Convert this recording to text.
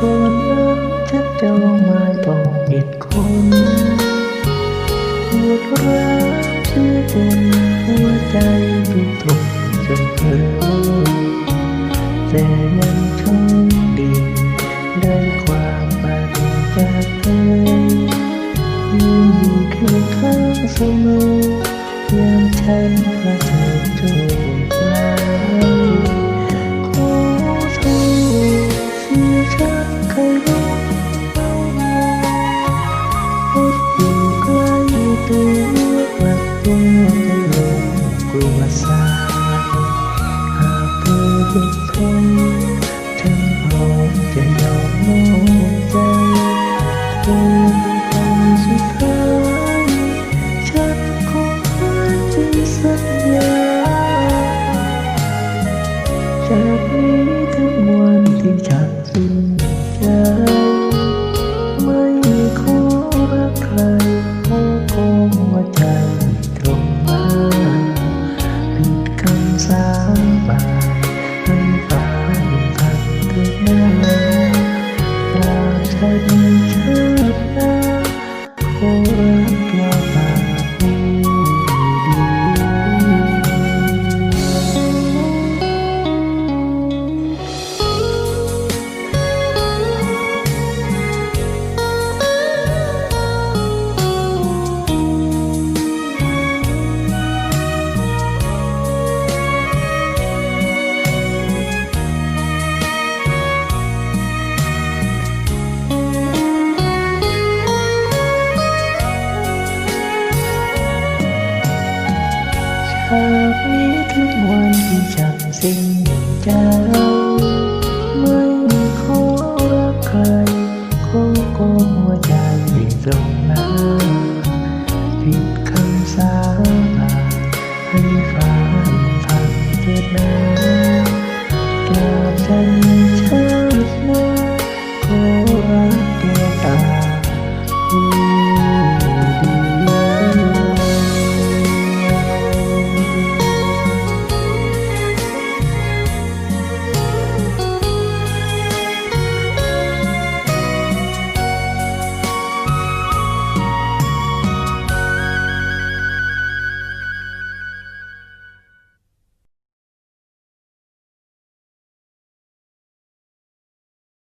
ก่อนนั้นฉันจะลงมาบอกเหตุคนปวดร้าวที่บนหัวใจทุกทุกจนเพ้อแต่ยังโชคดีได้ความบันจากเธอยืนอยู่เคียงข้างเสมอยามฉันเผชิญโชคร้าย เธอหยุดทนฉันพร้อมจะยอมมอบใจ รา ใจ ไม่ขอรักใครขอกงหัวใจตรงหน้าผิดคำสาบานให้ฝันฝันเถิดนาตราบฉัน